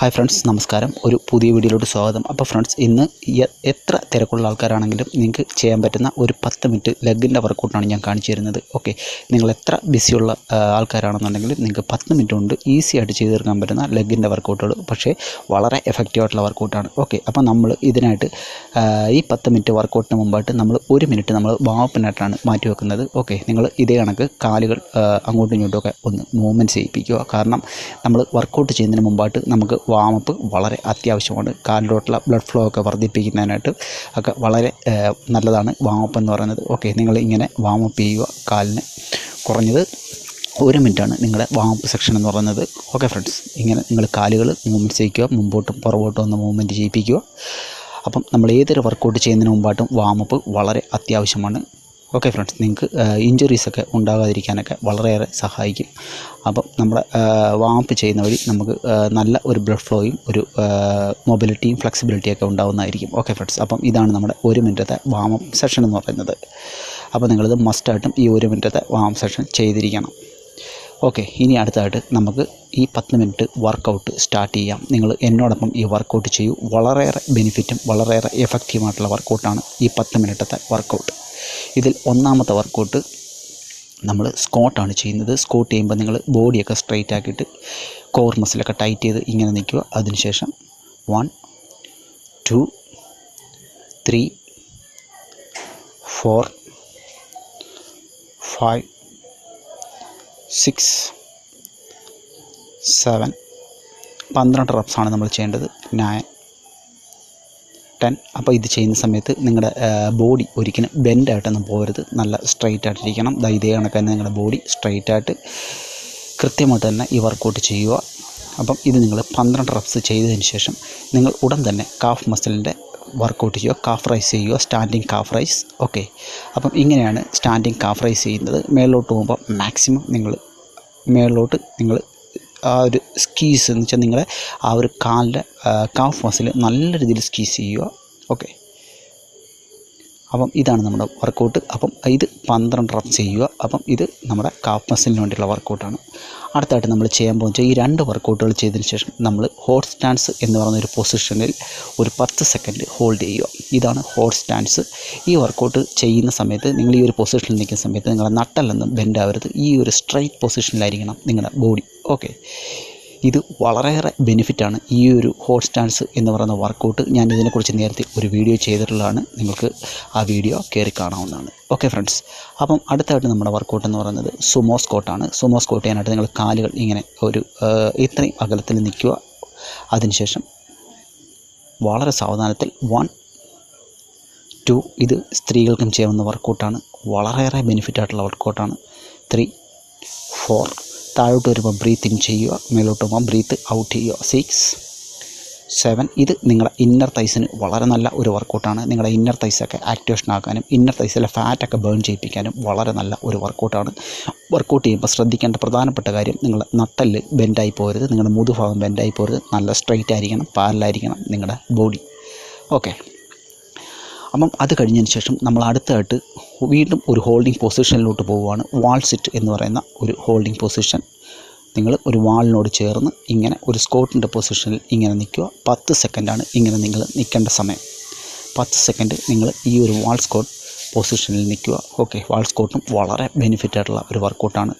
Hi friends നമസ്കാരം. ഒരു പുതിയ വീഡിയോയിലോട്ട് സ്വാഗതം. അപ്പോൾ ഫ്രണ്ട്സ് ഇന്ന് എത്ര തിരക്കുള്ള ആൾക്കാരാണെങ്കിലും നിങ്ങൾക്ക് ചെയ്യാൻ പറ്റുന്ന ഒരു പത്ത് മിനിറ്റ് ലെഗിന്റെ വർക്കൗട്ടാണ് ഞാൻ കാണിച്ചു തരുന്നത്. ഓക്കെ. നിങ്ങൾ എത്ര ബിസിയുള്ള ആൾക്കാരാണെന്നുണ്ടെങ്കിലും നിങ്ങൾക്ക് പത്ത് മിനിറ്റ് കൊണ്ട് ഈസി ആയിട്ട് ചെയ്തു തീർക്കാൻ പറ്റുന്ന ലെഗിന്റെ വർക്കൗട്ടുകൾ. പക്ഷേ വളരെ എഫക്റ്റീവ് ആയിട്ടുള്ള വർക്കൗട്ടാണ്. ഓക്കെ. അപ്പോൾ നമ്മൾ ഇതിനായിട്ട് ഈ പത്ത് മിനിറ്റ് വർക്കൗട്ടിന് മുമ്പായിട്ട് നമ്മൾ ഒരു മിനിറ്റ് നമ്മൾ വാമപ്പിനായിട്ടാണ് മാറ്റി വെക്കുന്നത്. ഓക്കെ. നിങ്ങൾ ഇതേ കണക്ക് കാലുകൾ അങ്ങോട്ടും ഇങ്ങോട്ടും ഒക്കെ ഒന്ന് മൂവ്മെന്റ് ചെയ്യിപ്പിക്കുക. കാരണം നമ്മൾ വർക്കൗട്ട് ചെയ്യുന്നതിന് മുമ്പായിട്ട് നമുക്ക് വാമപ്പ് വളരെ അത്യാവശ്യമാണ്. കാലിലോട്ടുള്ള ബ്ലഡ് ഫ്ലോ ഒക്കെ വർദ്ധിപ്പിക്കുന്നതിനായിട്ട് ഒക്കെ വളരെ നല്ലതാണ് വാമപ്പ് എന്ന് പറയുന്നത്. ഓക്കെ നിങ്ങൾ ഇങ്ങനെ വാമപ്പ് ചെയ്യുക കാലിന് കുറഞ്ഞത് ഒരു മിനിറ്റാണ് നിങ്ങളുടെ വാമപ്പ് സെക്ഷൻ എന്ന് പറയുന്നത്. ഓക്കെ ഫ്രണ്ട്സ് ഇങ്ങനെ നിങ്ങൾ കാലുകൾ മൂവ്മെന്റ് ചെയ്യിക്കുക മുമ്പോട്ടും പുറകോട്ടും ഒന്ന് മൂവ്മെന്റ് ചെയ്യിപ്പിക്കുക. അപ്പം നമ്മൾ ഏതൊരു വർക്കൗട്ട് ചെയ്യുന്നതിന് മുമ്പായിട്ടും വാമപ്പ് വളരെ അത്യാവശ്യമാണ്. ഓക്കെ ഫ്രണ്ട്സ് നിങ്ങൾക്ക് ഇഞ്ചുറീസ് ഒക്കെ ഉണ്ടാകാതിരിക്കാനൊക്കെ വളരെയേറെ സഹായിക്കും. അപ്പം നമ്മുടെ വാമപ്പ് ചെയ്യുന്ന വഴി നമുക്ക് നല്ല ഒരു ബ്ലഡ് ഫ്ലോയും ഒരു മൊബിലിറ്റിയും ഫ്ലെക്സിബിലിറ്റിയും ഒക്കെ ഉണ്ടാകുന്നതായിരിക്കും ഓക്കെ ഫ്രണ്ട്സ് അപ്പം ഇതാണ് നമ്മുടെ ഒരു മിനിറ്റത്തെ വാമപ്പ് സെഷൻ എന്ന് പറയുന്നത്. അപ്പോൾ നിങ്ങളിത് മസ്റ്റായിട്ടും ഈ ഒരു മിനിറ്റത്തെ വാമപ്പ് സെഷൻ ചെയ്തിരിക്കണം. ഓക്കെ ഇനി അടുത്തായിട്ട് നമുക്ക് ഈ പത്ത് മിനിറ്റ് വർക്കൗട്ട് സ്റ്റാർട്ട് ചെയ്യാം. നിങ്ങൾ എന്നോടൊപ്പം ഈ വർക്കൗട്ട് ചെയ്യൂ. വളരെയേറെ ബെനിഫിറ്റും വളരെയേറെ എഫക്റ്റീവായിട്ടുള്ള വർക്കൗട്ടാണ് ഈ പത്ത് മിനിറ്റത്തെ വർക്കൗട്ട് ഇതിൽ ഒന്നാമത്തെ വർക്കൗട്ട് നമ്മൾ സ്കോട്ടാണ് ചെയ്യുന്നത്. സ്കോട്ട് ചെയ്യുമ്പോൾ നിങ്ങൾ ബോഡിയൊക്കെ സ്ട്രെയിറ്റ് ആക്കിയിട്ട് കോർ മസിലൊക്കെ ടൈറ്റ് ചെയ്ത് ഇങ്ങനെ നിൽക്കുക. അതിനുശേഷം one two three four five six seven പന്ത്രണ്ട് റപ്സാണ് നമ്മൾ ചെയ്യേണ്ടത്. നയൻ ടെൻ അപ്പോൾ ഇത് ചെയ്യുന്ന സമയത്ത് നിങ്ങളുടെ ബോഡി ഒരിക്കലും ബെൻഡായിട്ടൊന്നും പോകരുത്. നല്ല സ്ട്രൈറ്റ് ആയിട്ടിരിക്കണം. ഇതേ കണക്ക് തന്നെ നിങ്ങളുടെ ബോഡി സ്ട്രൈറ്റ് ആയിട്ട് കൃത്യമായിട്ട് തന്നെ ഈ വർക്കൗട്ട് ചെയ്യുക. അപ്പം ഇത് നിങ്ങൾ പന്ത്രണ്ട് റപ്സ് ചെയ്തതിന് ശേഷം നിങ്ങൾ ഉടൻ തന്നെ കാഫ് മസിലിന്റെ വർക്കൗട്ട് ചെയ്യുക. കാഫ് റൈസ് ചെയ്യുക. സ്റ്റാൻഡിങ് കാഫ് റൈസ് ഓക്കെ അപ്പം ഇങ്ങനെയാണ് സ്റ്റാൻഡിങ് കാഫ് റൈസ് ചെയ്യുന്നത്. മേളിലോട്ട് പോകുമ്പോൾ മാക്സിമം നിങ്ങൾ മേളിലോട്ട് നിങ്ങൾ ആ ഒരു സ്കീസ് എന്ന് വെച്ചാൽ നിങ്ങളെ ആ ഒരു കാലിന്റെ കാഫ് മസിൽ നല്ല രീതിയിൽ സ്കീസ് ചെയ്യുക. ഓക്കെ അപ്പം ഇതാണ് നമ്മുടെ വർക്കൗട്ട് അപ്പം ഇത് പന്ത്രണ്ട് റപ്സ് ചെയ്യുക. അപ്പം ഇത് നമ്മുടെ കാഫ് മസിലിന് വേണ്ടിയുള്ള വർക്കൗട്ടാണ് അടുത്തായിട്ട് നമ്മൾ ചെയ്യാൻ പോകുന്നത് ഈ രണ്ട് വർക്കൗട്ടുകൾ ചെയ്തതിന് ശേഷം നമ്മൾ സ്റ്റാൻസ് എന്ന് പറയുന്ന ഒരു പൊസിഷനിൽ ഒരു പത്ത് സെക്കൻഡ് ഹോൾഡ് ചെയ്യുക. ഇതാണ് ഹോട്ട് സ്റ്റാൻസ് ഈ വർക്കൗട്ട് ചെയ്യുന്ന സമയത്ത് നിങ്ങൾ ഈ ഒരു പൊസിഷനിൽ നിൽക്കുന്ന സമയത്ത് നിങ്ങളുടെ നട്ടല്ലെന്നും ബെൻഡ് ആവരുത്. ഈ ഒരു സ്ട്രൈറ്റ് പൊസിഷനിലായിരിക്കണം നിങ്ങളുടെ ബോഡി ഓക്കെ ഇത് വളരെയേറെ ബെനിഫിറ്റാണ് ഈ ഒരു ഹോട്ട് സ്റ്റാൻസ് എന്ന് പറയുന്ന വർക്കൗട്ട് ഞാൻ ഇതിനെക്കുറിച്ച് നേരത്തെ ഒരു വീഡിയോ ചെയ്തിട്ടുള്ളതാണ്. നിങ്ങൾക്ക് ആ വീഡിയോ കയറി കാണാവുന്നതാണ്. ഓക്കെ ഫ്രണ്ട്സ് അപ്പം അടുത്തായിട്ട് നമ്മുടെ വർക്കൗട്ട് എന്ന് പറയുന്നത് സുമോ സ്കോട്ടാണ് സുമോ സ്കോട്ട് ചെയ്യാനായിട്ട് നിങ്ങൾ കാലുകൾ ഇങ്ങനെ ഒരു ഇത്രയും അകലത്തിൽ നിൽക്കുക. അതിനുശേഷം വളരെ സാവധാനത്തിൽ വൺ ടു ഇത് സ്ത്രീകൾക്കും ചെയ്യാവുന്ന വർക്കൗട്ടാണ് വളരെയേറെ ബെനിഫിറ്റ് ആയിട്ടുള്ള വർക്കൗട്ടാണ് ത്രീ ഫോർ താഴോട്ട് വരുമ്പോൾ ബ്രീത്ത് ഇൻ ചെയ്യുക മേലോട്ട് പോകുമ്പോൾ ബ്രീത്ത് ഔട്ട് ചെയ്യുക. Six seven. ഇത് നിങ്ങളുടെ ഇന്നർ തൈസിന് വളരെ നല്ല ഒരു വർക്കൗട്ടാണ് നിങ്ങളുടെ ഇന്നർ തൈസൊക്കെ ആക്ടിവേഷൻ ആക്കാനും ഇന്നർ തൈസിലെ ഫാറ്റൊക്കെ ബേൺ ചെയ്യിപ്പിക്കാനും വളരെ നല്ല ഒരു വർക്കൗട്ടാണ് വർക്കൗട്ട് ചെയ്യുമ്പോൾ ശ്രദ്ധിക്കേണ്ട പ്രധാനപ്പെട്ട കാര്യം നിങ്ങൾ നട്ടൽ ബെൻഡായി പോരുത് നിങ്ങളുടെ മുതുഭാഗം ബെൻഡായി പോരുത് നല്ല സ്ട്രൈറ്റ് ആയിരിക്കണം പാരലായിരിക്കണം നിങ്ങളുടെ ബോഡി ഓക്കെ അപ്പം അത് കഴിഞ്ഞതിന് ശേഷം നമ്മൾ അടുത്തായിട്ട് വീണ്ടും ഒരു ഹോൾഡിംഗ് പൊസിഷനിലോട്ട് പോവുകയാണ്. വാൾ സിറ്റ് എന്ന് പറയുന്ന ഒരു ഹോൾഡിംഗ് പൊസിഷൻ നിങ്ങൾ ഒരു വാളിനോട് ചേർന്ന് ഇങ്ങനെ ഒരു സ്കോട്ടിന്റെ പൊസിഷനിൽ ഇങ്ങനെ നിൽക്കുക. പത്ത് സെക്കൻഡാണ് ഇങ്ങനെ നിങ്ങൾ നിൽക്കേണ്ട സമയം. പത്ത് സെക്കൻഡ് നിങ്ങൾ ഈ ഒരു വാൾ സ്കോട്ട് പൊസിഷനിൽ നിൽക്കുക. ഓക്കെ വാൾ സ്കോട്ടും വളരെ ബെനിഫിറ്റ് ആയിട്ടുള്ള ഒരു വർക്കൗട്ടാണ്.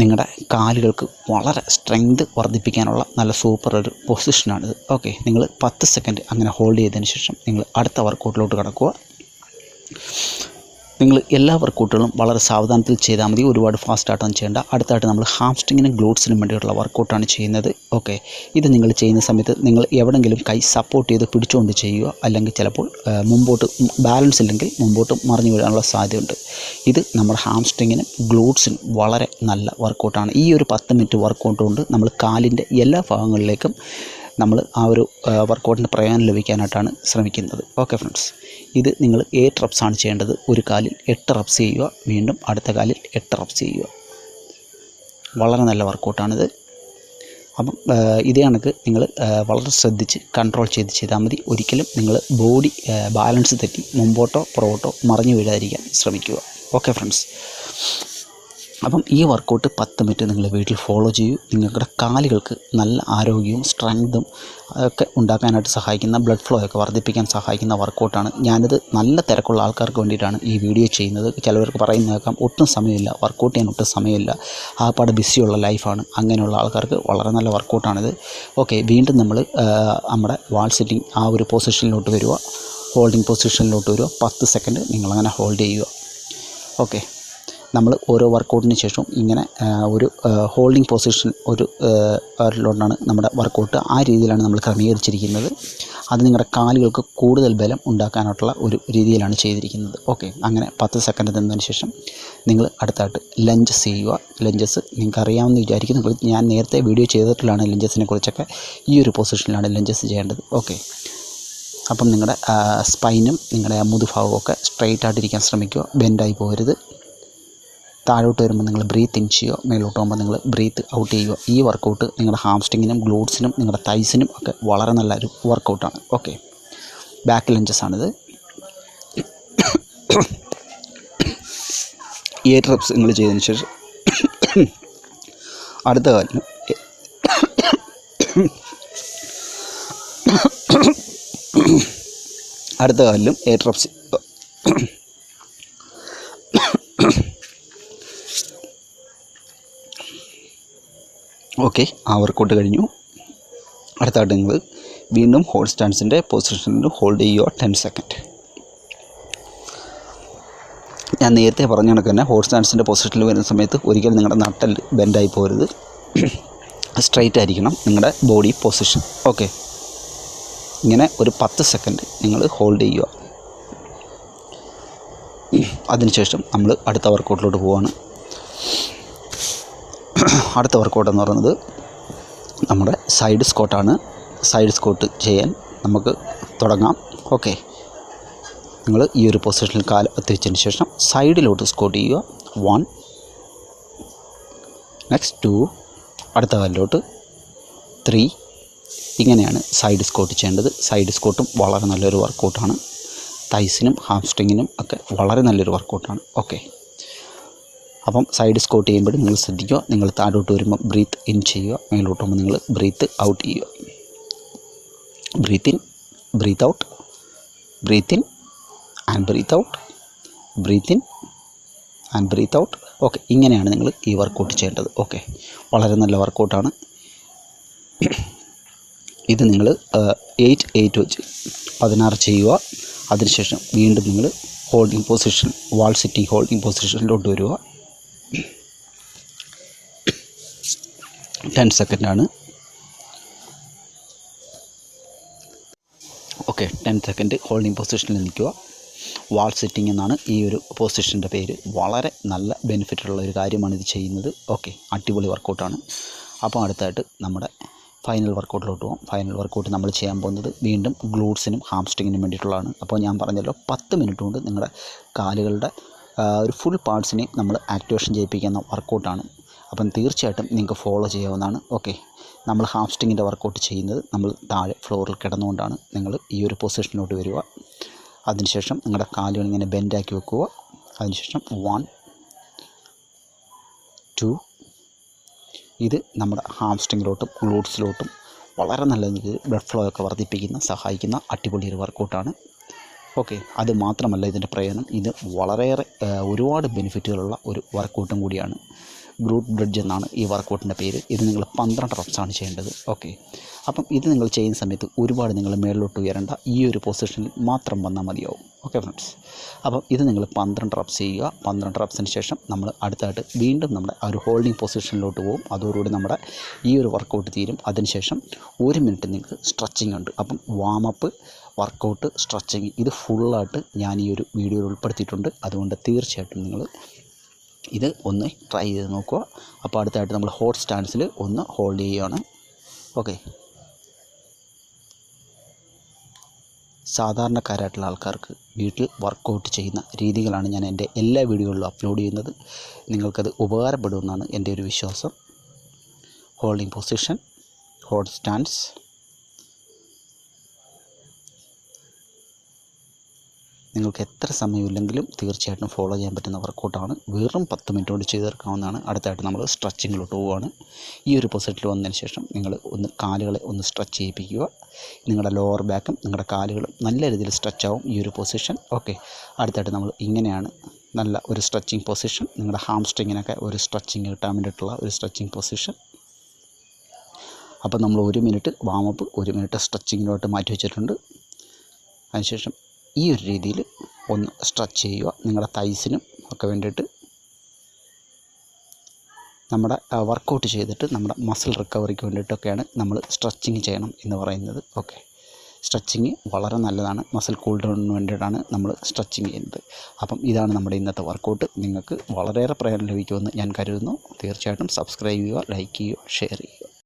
നിങ്ങളുടെ കാലുകൾക്ക് വളരെ സ്ട്രെങ്ത് വർദ്ധിപ്പിക്കാനുള്ള നല്ല സൂപ്പർ ഒരു പൊസിഷനാണിത്. ഓക്കെ നിങ്ങൾ പത്ത് സെക്കൻഡ് അങ്ങനെ ഹോൾഡ് ചെയ്തതിന് ശേഷം നിങ്ങൾ അടുത്ത വർക്കൗട്ടിലോട്ട് കിടക്കുക. നിങ്ങൾ എല്ലാ വർക്കൗട്ടുകളും വളരെ സാവധാനത്തിൽ ചെയ്താൽ മതി. ഒരുപാട് ഫാസ്റ്റായിട്ടൊന്നും ചെയ്യേണ്ട. അടുത്തായിട്ട് നമ്മൾ ഹാംസ്ട്രിങ്ങിനും ഗ്ലൂട്ട്സിനും വേണ്ടിയിട്ടുള്ള വർക്കൗട്ടാണ് ചെയ്യുന്നത്. ഓക്കെ ഇത് നിങ്ങൾ ചെയ്യുന്ന സമയത്ത് നിങ്ങൾ എവിടെയെങ്കിലും കൈ സപ്പോർട്ട് ചെയ്ത് പിടിച്ചുകൊണ്ട് ചെയ്യുക. അല്ലെങ്കിൽ ചിലപ്പോൾ മുമ്പോട്ട് ബാലൻസ് ഇല്ലെങ്കിൽ മുമ്പോട്ട് മറിഞ്ഞു വീഴാനുള്ള സാധ്യതയുണ്ട്. ഇത് നമ്മുടെ ഹാംസ്ട്രിങ്ങിനും ഗ്ലൂട്ട്സിനും വളരെ നല്ല വർക്കൗട്ടാണ് ഈ ഒരു പത്ത് മിനിറ്റ് വർക്കൗട്ട് കൊണ്ട് നമ്മൾ കാലിന്റെ എല്ലാ ഭാഗങ്ങളിലേക്കും നമ്മൾ ആ ഒരു വർക്കൗട്ടിന്റെ പ്രയോജനം ലഭിക്കാനായിട്ടാണ് ശ്രമിക്കുന്നത്. ഓക്കെ ഫ്രണ്ട്സ് ഇത് നിങ്ങൾ എയ്റ്റ് ആണ് ചെയ്യേണ്ടത്. ഒരു കാലിൽ എട്ട് റപ്സ് ചെയ്യുക. വീണ്ടും അടുത്ത കാലിൽ എട്ട് റപ്സ് ചെയ്യുക. വളരെ നല്ല വർക്കൗട്ടാണിത് അപ്പം ഇതേ കണക്ക് നിങ്ങൾ വളരെ ശ്രദ്ധിച്ച് കൺട്രോൾ ചെയ്ത് ചെയ്താൽ മതി. ഒരിക്കലും നിങ്ങൾ ബോഡി ബാലൻസ് തെറ്റി മുമ്പോട്ടോ പുറകോട്ടോ മറിഞ്ഞു വീഴാതിരിക്കാൻ ശ്രമിക്കുക. ഓക്കെ ഫ്രണ്ട്സ് അപ്പം ഈ വർക്കൗട്ട് പത്ത് മിനിറ്റ് നിങ്ങൾ വീട്ടിൽ ഫോളോ ചെയ്യൂ. നിങ്ങളുടെ കാലുകൾക്ക് നല്ല ആരോഗ്യവും സ്ട്രെങ്തും ഒക്കെ ഉണ്ടാക്കാനായിട്ട് സഹായിക്കുന്ന ബ്ലഡ് ഫ്ലോ ഒക്കെ വർദ്ധിപ്പിക്കാൻ സഹായിക്കുന്ന വർക്കൗട്ടാണ് ഞാനിത് നല്ല തിരക്കുള്ള ആൾക്കാർക്ക് വേണ്ടിയിട്ടാണ് ഈ വീഡിയോ ചെയ്യുന്നത്. ചിലവർക്ക് പറയുന്ന കേൾക്കാം ഒട്ടും സമയമില്ല. വർക്കൗട്ട് ചെയ്യാൻ ഒട്ടും സമയമില്ല. ആപ്പാട് ബിസിയുള്ള ലൈഫാണ് അങ്ങനെയുള്ള ആൾക്കാർക്ക് വളരെ നല്ല വർക്കൗട്ടാണിത് ഓക്കെ വീണ്ടും നമ്മൾ നമ്മുടെ വാൾ സിറ്റിംഗ് ആ ഒരു പൊസിഷനിലോട്ട് വരിക. ഹോൾഡിംഗ് പൊസിഷനിലോട്ട് വരിക. പത്ത് സെക്കൻഡ് നിങ്ങളങ്ങനെ ഹോൾഡ് ചെയ്യുക. ഓക്കെ നമ്മൾ ഓരോ വർക്കൗട്ടിന് ശേഷം ഇങ്ങനെ ഒരു ഹോൾഡിംഗ് പൊസിഷൻ ഒരു ലോട്ടാണ് നമ്മുടെ വർക്കൗട്ട്. ആ രീതിയിലാണ് നമ്മൾ ക്രമീകരിച്ചിരിക്കുന്നത്. അത് നിങ്ങളുടെ കാലുകൾക്ക് കൂടുതൽ ബലം ഉണ്ടാക്കാനായിട്ടുള്ള ഒരു രീതിയിലാണ് ചെയ്തിരിക്കുന്നത്. ഓക്കെ അങ്ങനെ പത്ത് സെക്കൻഡ് തന്നതിന് ശേഷം നിങ്ങൾ അടുത്തായിട്ട് ലഞ്ചസ് ചെയ്യുക. ലഞ്ചസ് നിങ്ങൾക്ക് അറിയാമെന്ന് വിചാരിക്കുന്നു ഞാൻ നേരത്തെ വീഡിയോ ചെയ്തിട്ടുള്ളതാണ് ലഞ്ചസിനെ കുറിച്ചൊക്കെ. ഈ ഒരു പൊസിഷനിലാണ് ലഞ്ചസ് ചെയ്യേണ്ടത്. ഓക്കെ അപ്പം നിങ്ങളുടെ സ്പൈനും നിങ്ങളുടെ മുതുഭാഗവും ഒക്കെ സ്ട്രെയിറ്റ് ആയിട്ടിരിക്കാൻ ശ്രമിക്കുക. ബെൻഡായി പോകരുത്. താഴോട്ട് വരുമ്പോൾ നിങ്ങൾ ബ്രീത്ത് ഇൻ ചെയ്യുക മേലോട്ട് പോകുമ്പോൾ നിങ്ങൾ ബ്രീത്ത് ഔട്ട് ചെയ്യുക. ഈ വർക്കൗട്ട് നിങ്ങളുടെ ഹാംസ്റ്റിങ്ങിനും ഗ്ലൂട്ട്സിനും നിങ്ങളുടെ തൈസിനും ഒക്കെ വളരെ നല്ലൊരു വർക്കൗട്ടാണ് ഓക്കെ ബാക്ക് ലഞ്ചസ് ആണിത്. എയ്റ്റ് റെപ്സ് നിങ്ങൾ ചെയ്തതിന് ശേഷം അടുത്ത കാര്യം. അടുത്ത കാലിലും എയ്റ്റ് റെപ്സ് ഓക്കെ ആ വർക്കൗട്ട് കഴിഞ്ഞു. അടുത്തായിട്ട് നിങ്ങൾ വീണ്ടും ഹോൾഡ് സ്റ്റാൻഡ്സിന്റെ പൊസിഷനിൽ ഹോൾഡ് ചെയ്യുക ടെൻ സെക്കൻഡ് ഞാൻ നേരത്തെ പറഞ്ഞ കണക്ക് തന്നെ ഹോൾഡ് സ്റ്റാൻഡ്സിന്റെ പൊസിഷനിൽ വരുന്ന സമയത്ത് ഒരിക്കലും നിങ്ങളുടെ നട്ടൽ ബെൻഡായി പോരുത്. സ്ട്രൈറ്റ് ആയിരിക്കണം നിങ്ങളുടെ ബോഡി പൊസിഷൻ ഓക്കെ. ഇങ്ങനെ ഒരു പത്ത് സെക്കൻഡ് നിങ്ങൾ ഹോൾഡ് ചെയ്യുക. അതിനുശേഷം നമ്മൾ അടുത്ത വർക്കൗട്ടിലോട്ട് പോവുകയാണ് അടുത്ത വർക്കൗട്ട് എന്ന് പറയുന്നത് നമ്മുടെ സൈഡ് സ്കോട്ടാണ് സൈഡ് സ്കോട്ട് ചെയ്യാൻ നമുക്ക് തുടങ്ങാം. ഓക്കെ നിങ്ങൾ ഈ ഒരു പൊസിഷനിൽ കാൽ എത്തിച്ചതിന് ശേഷം സൈഡിലോട്ട് സ്കോട്ട് ചെയ്യുക. വൺ നെക്സ്റ്റ് ടു അടുത്ത കാലിലോട്ട് ത്രീ ഇങ്ങനെയാണ് സൈഡ് സ്കോട്ട് ചെയ്യേണ്ടത്. സൈഡ് സ്കോട്ടും വളരെ നല്ലൊരു വർക്കൗട്ടാണ് തൈസിനും ഹാംസ്ട്രിങ്ങിനും ഒക്കെ വളരെ നല്ലൊരു വർക്കൗട്ടാണ് ഓക്കെ അപ്പം സൈഡ് സ്കോട്ട് ചെയ്യുമ്പോൾ നിങ്ങൾ ശ്രദ്ധിക്കുക. നിങ്ങൾ താഴോട്ട് വരുമ്പോൾ ബ്രീത്ത് ഇൻ ചെയ്യുക. മേലോട്ട് വരുമ്പോൾ നിങ്ങൾ ബ്രീത്ത് ഔട്ട് ചെയ്യുക. Breathe in breathe out breathe in and breathe out breathe in and breathe out okay ഇങ്ങനെയാണ് നിങ്ങൾ ഈ വർക്കൗട്ട് ചെയ്യേണ്ടത്. ഓക്കെ വളരെ നല്ല വർക്കൗട്ടാണ് ഇത് നിങ്ങൾ എയ്റ്റ് എയ്റ്റ് വെച്ച് പതിനാറ് ചെയ്യുക. അതിനുശേഷം വീണ്ടും നിങ്ങൾ holding position wall sitting holding പൊസിഷനിലോട്ട് വരിക. ടെൻ സെക്കൻഡാണ് ഓക്കെ ടെൻ സെക്കൻഡ് ഹോൾഡിംഗ് പൊസിഷനിൽ നിൽക്കുക. വാൾ സെറ്റിംഗ് എന്നാണ് ഈ ഒരു പൊസിഷന്റെ പേര്. വളരെ നല്ല ബെനിഫിറ്റുള്ള ഒരു കാര്യമാണ് ഇത് ചെയ്യുന്നത്. ഓക്കെ അടിപൊളി വർക്കൗട്ടാണ് അപ്പോൾ അടുത്തായിട്ട് നമ്മുടെ ഫൈനൽ വർക്കൗട്ടിലോട്ട് പോകും ഫൈനൽ വർക്കൗട്ട് നമ്മൾ ചെയ്യാൻ പോകുന്നത് വീണ്ടും ഗ്ലൂട്ട്സിനും ഹാംസ്ട്രിങ്ങിനും വേണ്ടിയിട്ടുള്ളതാണ്. അപ്പോൾ ഞാൻ പറഞ്ഞല്ലോ പത്ത് മിനിറ്റ് കൊണ്ട് നിങ്ങളുടെ കാലുകളുടെ ഒരു ഫുൾ പാർട്സിനെ നമ്മൾ ആക്ടിവേഷൻ ചെയ്യിപ്പിക്കുന്ന വർക്കൗട്ടാണ് അപ്പം തീർച്ചയായിട്ടും നിങ്ങൾക്ക് ഫോളോ ചെയ്യാവുന്നതാണ്. ഓക്കെ നമ്മൾ ഹാംസ്ട്രിങ്ങിന്റെ വർക്കൗട്ട് ചെയ്യുന്നത് നമ്മൾ താഴെ ഫ്ലോറിൽ കിടന്നുകൊണ്ടാണ് നിങ്ങൾ ഈ ഒരു പൊസിഷനിലോട്ട് വരിക. അതിനുശേഷം നിങ്ങളുടെ കാലുകൾ ഇങ്ങനെ ബെൻഡാക്കി വെക്കുക. അതിനുശേഷം വൺ ടു ഇത് നമ്മുടെ ഹാംസ്ട്രിങ്ങിലോട്ടും ഗ്ലൂട്ട്സിലോട്ടും വളരെ നല്ല രീതിയിൽ ബ്ലഡ് ഫ്ലോ ഒക്കെ വർദ്ധിപ്പിക്കുന്ന സഹായിക്കുന്ന അടിപൊളി ഒരു വർക്കൗട്ടാണ് ഓക്കെ അത് മാത്രമല്ല ഇതിന്റെ പ്രയോജനം. ഇത് വളരെയേറെ ഒരുപാട് ബെനിഫിറ്റുകളുള്ള ഒരു വർക്കൗട്ടും കൂടിയാണ്. ഗ്രൂട്ട് ബ്രിഡ്ജ് എന്നാണ് ഈ വർക്കൗട്ടിന്റെ പേര്. ഇത് നിങ്ങൾ പന്ത്രണ്ട് റപ്സാണ് ചെയ്യേണ്ടത്. ഓക്കെ. അപ്പം ഇത് നിങ്ങൾ ചെയ്യുന്ന സമയത്ത് ഒരുപാട് നിങ്ങൾ മേളിലോട്ട് ഉയരേണ്ട. ഈ ഒരു പൊസിഷനിൽ മാത്രം വന്നാൽ മതിയാവും. ഓക്കെ ഫ്രണ്ട്സ് അപ്പം ഇത് നിങ്ങൾ പന്ത്രണ്ട് റപ്സ് ചെയ്യുക. പന്ത്രണ്ട് റപ്സിന് ശേഷം നമ്മൾ അടുത്തായിട്ട് വീണ്ടും നമ്മുടെ ആ ഒരു ഹോൾഡിംഗ് പൊസിഷനിലോട്ട് പോകും. അതോടുകൂടി നമ്മുടെ ഈ ഒരു വർക്കൗട്ട് തീരും. അതിനുശേഷം ഒരു മിനിറ്റ് നിങ്ങൾക്ക് സ്ട്രെച്ചിങ് ഉണ്ട്. അപ്പം വാമപ്പ് വർക്കൗട്ട് സ്ട്രെച്ചിങ് ഇത് ഫുള്ളായിട്ട് ഞാൻ ഈ ഒരു വീഡിയോയിൽ ഉൾപ്പെടുത്തിയിട്ടുണ്ട്. അതുകൊണ്ട് തീർച്ചയായിട്ടും നിങ്ങൾ ഇത് ഒന്ന് ട്രൈ ചെയ്ത് നോക്കുക. അപ്പോൾ അടുത്തായിട്ട് നമ്മൾ ഹോട്ട് സ്റ്റാൻഡ്സിൽ ഒന്ന് ഹോൾഡ് ചെയ്യുകയാണ് ഓക്കെ സാധാരണക്കാരായിട്ടുള്ള ആൾക്കാർക്ക് വീട്ടിൽ വർക്കൗട്ട് ചെയ്യുന്ന രീതികളാണ് ഞാൻ എന്റെ എല്ലാ വീഡിയോകളിലും അപ്ലോഡ് ചെയ്യുന്നത്. നിങ്ങൾക്കത് ഉപകാരപ്പെടുമെന്നാണ് എന്റെ ഒരു വിശ്വാസം. ഹോൾഡിംഗ് പൊസിഷൻ ഹോട്ട് സ്റ്റാൻഡ്സ് നിങ്ങൾക്ക് എത്ര സമയമില്ലെങ്കിലും തീർച്ചയായിട്ടും ഫോളോ ചെയ്യാൻ പറ്റുന്ന വർക്കൗട്ടാണ് വെറും പത്ത് മിനിറ്റ് കൊണ്ട് ചെയ്ത് തീർക്കാവുന്നതാണ്. അടുത്തായിട്ട് നമ്മൾ സ്ട്രെച്ചിങ്ങിലോട്ട് പോവുകയാണ്. ഈ ഒരു പൊസിഷനിൽ വന്നതിന് ശേഷം നിങ്ങൾ ഒന്ന് കാലുകളെ ഒന്ന് സ്ട്രെച്ച് ചെയ്യിപ്പിക്കുക. നിങ്ങളുടെ ലോവർ ബാക്കും നിങ്ങളുടെ കാലുകളും നല്ല രീതിയിൽ സ്ട്രെച്ചാവും ഈ ഒരു പൊസിഷൻ ഓക്കെ അടുത്തായിട്ട് നമ്മൾ ഇങ്ങനെയാണ് നല്ല ഒരു സ്ട്രെച്ചിങ് പൊസിഷൻ നിങ്ങളുടെ ഹാം സ്ട്രിങ്ങിനൊക്കെ ഒരു സ്ട്രെച്ചിങ് കിട്ടാൻ വേണ്ടിയിട്ടുള്ള ഒരു സ്ട്രെച്ചിങ് പൊസിഷൻ അപ്പോൾ നമ്മൾ ഒരു മിനിറ്റ് വാമപ്പ് ഒരു മിനിറ്റ് സ്ട്രെച്ചിങ്ങിലോട്ട് മാറ്റി വെച്ചിട്ടുണ്ട്. അതിനുശേഷം ഈ ഒരു രീതിയിൽ ഒന്ന് സ്ട്രെച്ച് ചെയ്യുക. നിങ്ങളുടെ തൈസിനും ഒക്കെ വേണ്ടിയിട്ട് നമ്മുടെ വർക്കൗട്ട് ചെയ്തിട്ട് നമ്മുടെ മസിൽ റിക്കവറിക്ക് വേണ്ടിയിട്ടൊക്കെയാണ് നമ്മൾ സ്ട്രെച്ചിങ് ചെയ്യണം എന്ന് പറയുന്നത്. ഓക്കെ സ്ട്രെച്ചിങ് വളരെ നല്ലതാണ്. മസിൽ കൂൾ ഡൗണിന് വേണ്ടിയിട്ടാണ് നമ്മൾ സ്ട്രെച്ചിങ് ചെയ്യുന്നത്. അപ്പം ഇതാണ് നമ്മുടെ ഇന്നത്തെ വർക്കൗട്ട് നിങ്ങൾക്ക് വളരെയേറെ പ്രയോജനം ലഭിക്കുമെന്ന് ഞാൻ കരുതുന്നു. തീർച്ചയായിട്ടും സബ്സ്ക്രൈബ് ചെയ്യുക ലൈക്ക് ചെയ്യുക ഷെയർ ചെയ്യുക.